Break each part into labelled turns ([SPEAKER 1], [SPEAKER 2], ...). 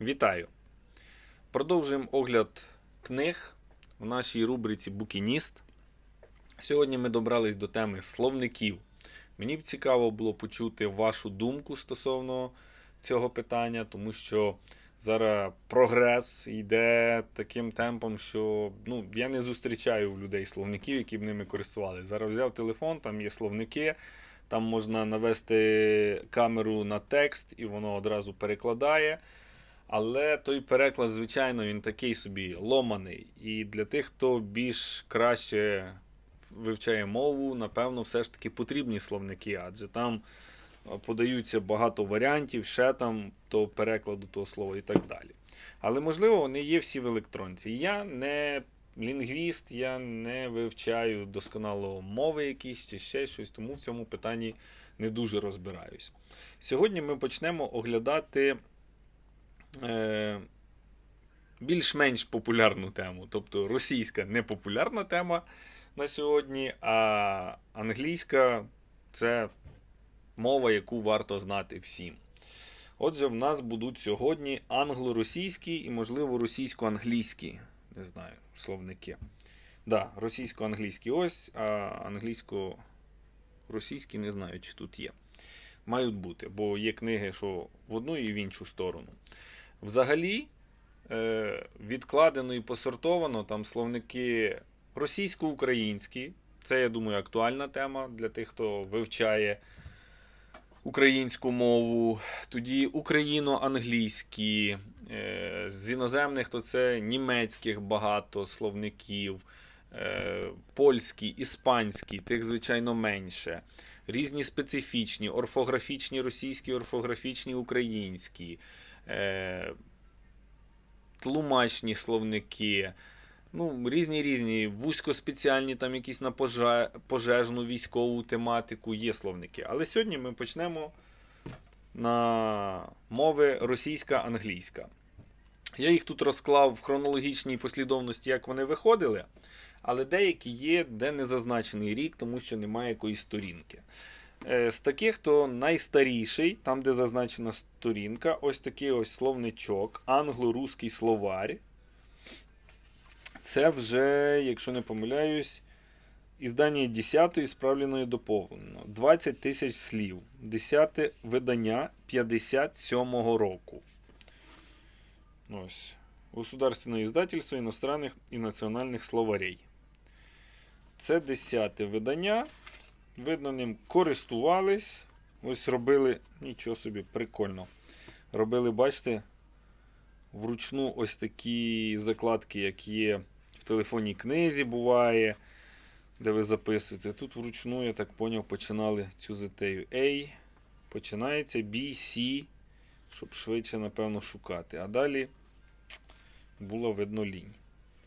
[SPEAKER 1] Вітаю! Продовжуємо огляд книг в нашій рубриці Букініст. Сьогодні ми добрались до теми словників. Мені б цікаво було почути вашу думку стосовно цього питання, тому що зараз прогрес йде таким темпом, що ну, я не зустрічаю в людей словників, які б ними користувалися. Зараз взяв телефон, там є словники. Там можна навести камеру на текст, і воно одразу перекладає. Але той переклад, звичайно, він такий собі ломаний. І для тих, хто більш краще вивчає мову, напевно, все ж таки потрібні словники, адже там е, подаються багато варіантів, ще там то перекладу того слова і так далі. Але можливо, вони є всі в електронці. Я не лінгвіст, я не вивчаю досконало мови якісь чи ще щось, тому в цьому питанні не дуже розбираюсь. Сьогодні ми почнемо оглядати е, більш-менш популярну тему, тобто російська непопулярна тема на сьогодні, а англійська це мова, яку варто знати всім. Отже, в нас будуть сьогодні англо-російські і, можливо, російсько-англійські, не знаю, словники. Да, російсько-англійські ось, а англійсько-російські не знаю, чи тут є. Мають бути, бо є книги, що в одну і в іншу сторону. Взагалі, е, відкладено і посортовано там словники російсько-українські. Це, я думаю, актуальна тема для тих, хто вивчає українську мову. Тоді україно-англійські, е, з іноземних то це німецьких багато словників, е, польські, іспанські, тих, звичайно, менше. Різні специфічні, орфографічні російські, орфографічні українські, тлумачні словники. Ну, різні різні, вузькоспеціальні, там якісь на пожежну військову тематику є словники. Але сьогодні ми почнемо на мови російська, англійська. Я їх тут розклав в хронологічній послідовності, як вони виходили, але деякі є, де не зазначений рік, тому що немає якоїсь сторінки. Е, З таких, то найстаріший, там, де зазначена сторінка, ось такий ось словничок, англо-русський словарь. Це вже, якщо не помиляюсь, іздання 10 справленої доповнено. 20 тисяч слів. 10 видання 57-го року. Ось. Государственное издательство иностранных і національних словарей. Це 10 видання. Видно, ним користувались. Ось робили. Нічого собі, прикольно. Робили, бачите, вручну ось такі закладки, як є в телефонній книзі, буває, де ви записуєте. Тут вручну, я так поняв, починали цю затею A. Починається B, C, щоб швидше, напевно, шукати. А далі було видно лінь.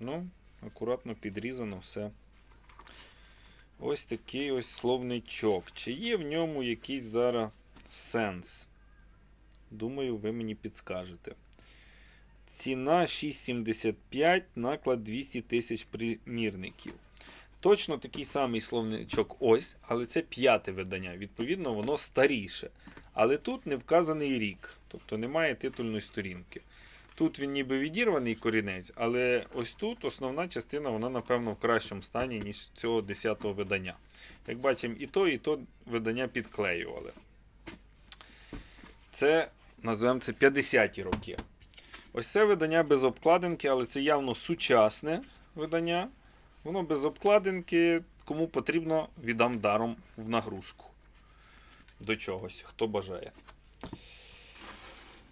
[SPEAKER 1] Ну, акуратно підрізано все. Ось такий ось словничок. Чи є в ньому якийсь зараз сенс? Думаю, ви мені підскажете. Ціна 6,75, наклад 200 тисяч примірників. Точно такий самий словничок ось, але це п'яте видання. Відповідно, воно старіше. Але тут не вказаний рік, тобто немає титульної сторінки. Тут він ніби відірваний корінець, але ось тут основна частина, вона, напевно, в кращому стані, ніж цього 10-го видання. Як бачимо, і то, і то видання підклеювали. Це, називаємо це 50-ті роки. Ось це видання без обкладинки, але це явно сучасне видання. Воно без обкладинки, кому потрібно, віддам даром в нагрузку. До чогось, хто бажає.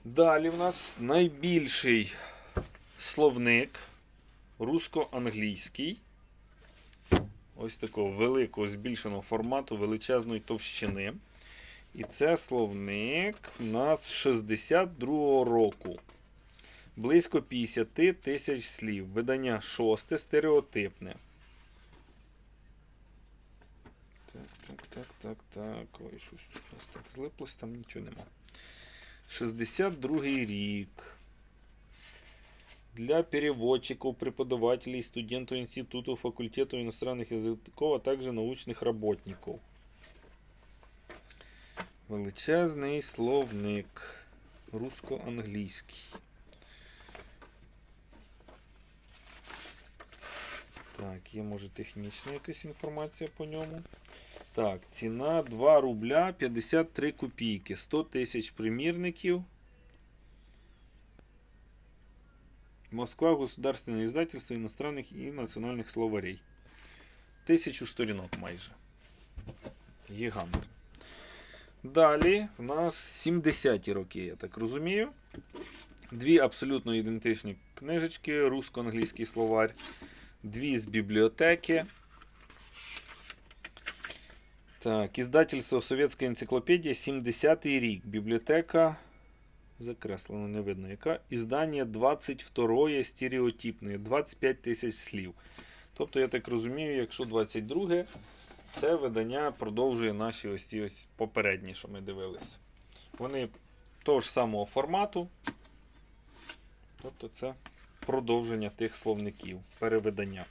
[SPEAKER 1] Далі в нас найбільший словник русско-англійський. Ось такого великого збільшеного формату, величезної товщини. І це словник у нас 62-го року. Близько 50 тисяч слів. Видання шосте, стереотипне. Так, так, так, так, так. Ой, щось тут у нас так злиплось, там нічого нема. 62 рік. Для переводчиков, преподавателей, студентов институтов, факультетов иностранных языков, а также научных работников. Величезний словник. Русско-англійський. Так, є може технічна якась інформація по ньому. Так, ціна 2 рубля 53 копійки. 100 тисяч примірників. Москва государственное издательство иностранных и национальных словарей. Тисячу сторінок майже. Гігант. Далі в нас 70-ті роки, я так розумію. Дві абсолютно ідентичні книжечки, русско-англійський словарь, дві з бібліотеки. Так, іздательство Совєтська енциклопедія, 70-й рік. Бібліотека. Закреслено, не видно яка. Іздання 22 стереотипне, 25 тисяч слів. Тобто, я так розумію, якщо 22 це видання продовжує наші ось ці ось попередні, що ми дивилися. Вони того ж самого формату. Тобто це продовження тих словників, перевидання.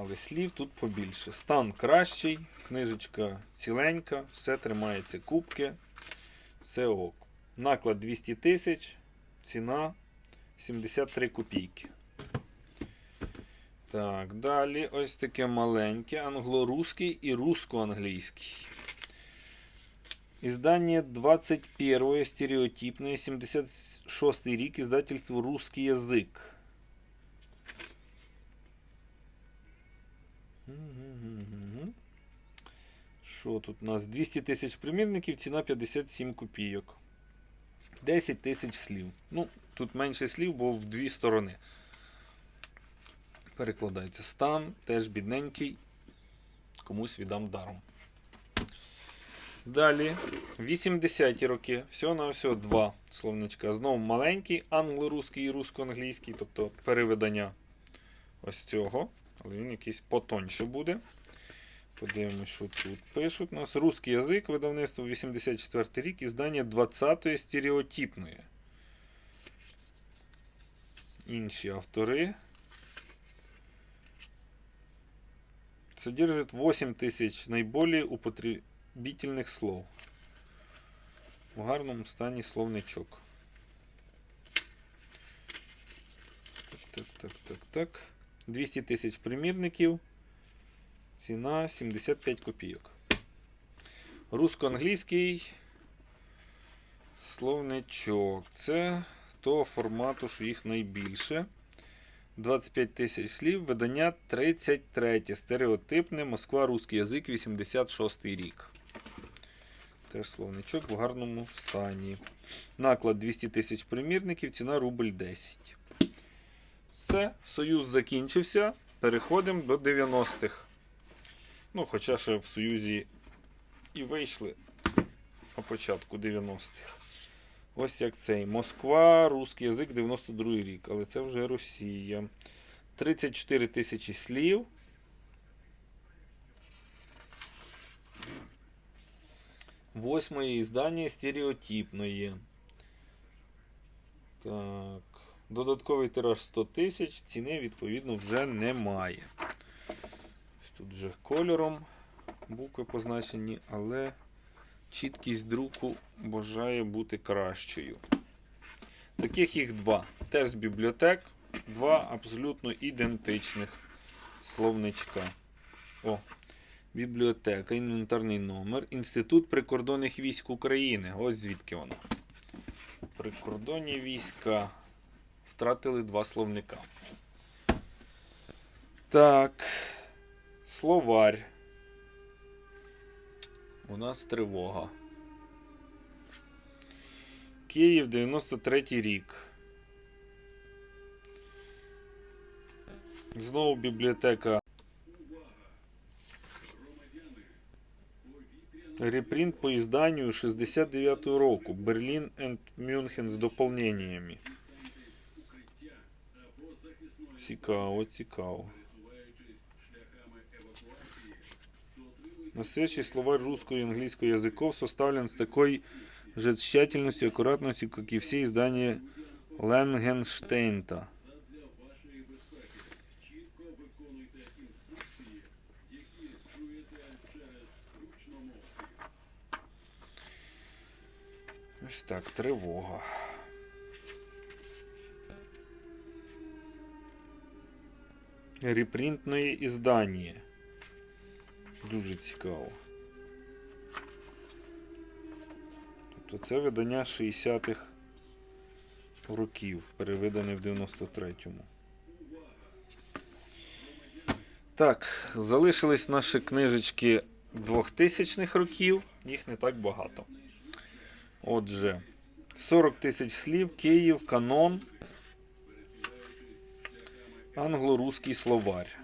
[SPEAKER 1] Але слів тут побільше. Стан кращий, книжечка ціленька, все тримається кубки. Все ок. Наклад 200 тисяч, ціна 73 копійки. Так, далі ось таке маленьке англо-русський і русско-англійський. Издание 21 стереотипное, 76 рік, издательство «Русский язык». Що тут у нас? 200 тисяч примірників, ціна 57 копійок. 10 тисяч слів. Ну, тут менше слів, бо в дві сторони. Перекладається стан, теж бідненький. Комусь віддам даром. Далі, 80-ті роки, всього на всього два словничка. Знову маленький, англо-русський і русско-англійський, тобто перевидання ось цього. Але він якийсь потоньше буде. Подивимось, що тут пишуть. У нас русський язик, видавництво 84 рік, іздання 20-ї стереотипної. Інші автори. Содержит 8 тисяч найболее употребительних слов. В гарному стані словничок. Так, так, так, так, так. 200 тисяч примірників. Ціна 75 копійок. Русско-англійський словничок. Це того формату, що їх найбільше. 25 тисяч слів. Видання 33. Стереотипне. Москва, русський язик, 86 рік. Теж словничок в гарному стані. Наклад 200 тисяч примірників, ціна рубль 10. Все, союз закінчився. Переходимо до 90-х. Ну, хоча ще в Союзі і вийшли на початку 90-х. Ось як цей. Москва, русський язик, 92 рік. Але це вже Росія. 34 тисячі слів. Восьмое іздання стереотипної. Так. Додатковий тираж 100 тисяч. Ціни, відповідно, вже немає. Тут вже кольором букви позначені, але чіткість друку бажає бути кращою. Таких їх два. Теж бібліотек. Два абсолютно ідентичних словничка. О, бібліотека, інвентарний номер. Інститут прикордонних військ України. Ось звідки воно. Прикордонні війська. Втратили два словника. Так. Словарь. У нас тривога. Київ 93 рік. Знову бібліотека. Репринт по изданию 69 року. Берлін and Мюнхен з доповненнями. Цікаво, цікаво. Настоящий словарь русского и английского языков составлен с такой же тщательностью и аккуратностью, как и все издания Ленгенштейнта. Ось так, тривога. Репринтне іздання. Дуже цікаво. Тобто це видання 60-х років, перевидане в 93-му. Так, залишились наші книжечки 2000-х років, їх не так багато. Отже, 40 тисяч слів, Київ, канон, англо-русський словарь.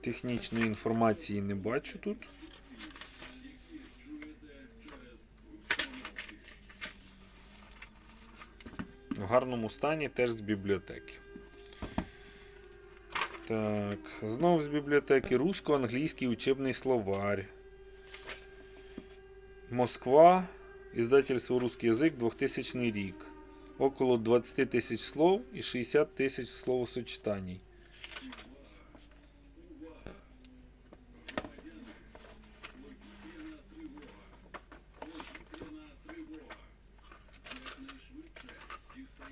[SPEAKER 1] Технічної інформації не бачу тут. В гарному стані теж з бібліотеки. Так, знов з бібліотеки русско-англійський учебний словарь. Москва. Издательство «Русский язык», 2000 рік. Около 20 тисяч слов і 60 тисяч словосочетаний.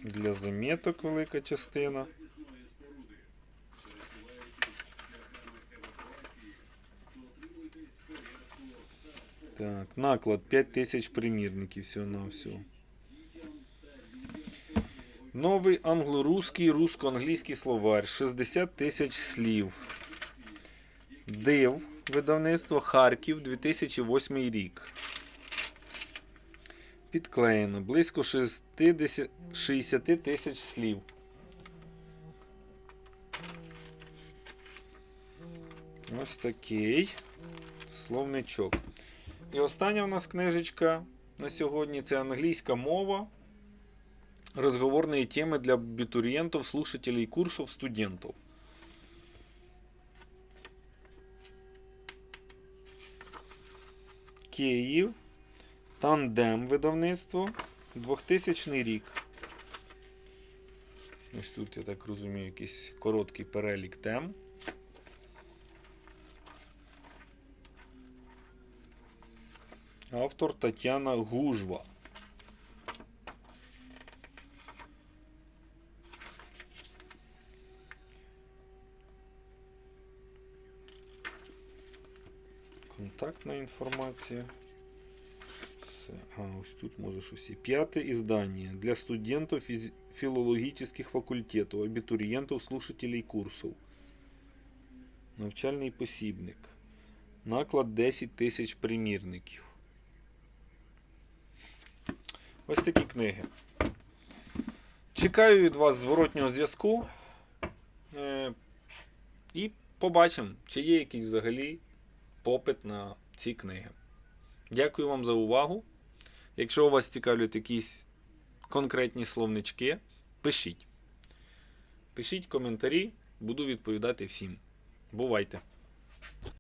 [SPEAKER 1] Для заметок велика частина. Так, наклад 5000 примірників всього на всього. Новий англо-русський, русско-англійський словарь. 60 тисяч слів. Див. Видавництво Харків 2008 рік. Підклеєно. Близько 60 60 тисяч слів. Ось такий словничок. І остання у нас книжечка на сьогодні це англійська мова. Разговорные темы для абитуриентов, слушателей курсов, студентов. Київ. Тандем видавництво. 2000 рік. Ось тут, я так розумію, якийсь короткий перелік тем. Автор Тетяна Гужва. Контактна інформація. Все. А, ось тут може щось. П'яте издание для студентов физ- филологических факультетов, абитуриентов, слушателей курсов. Навчальний посібник. Наклад 10 тисяч примірників. Ось такі книги. Чекаю від вас зворотнього зв'язку. Е, і побачимо, чи є якийсь взагалі попит на ці книги. Дякую вам за увагу. Якщо у вас цікавлять якісь конкретні словнички, пишіть. Пишіть коментарі, буду відповідати всім. Бувайте!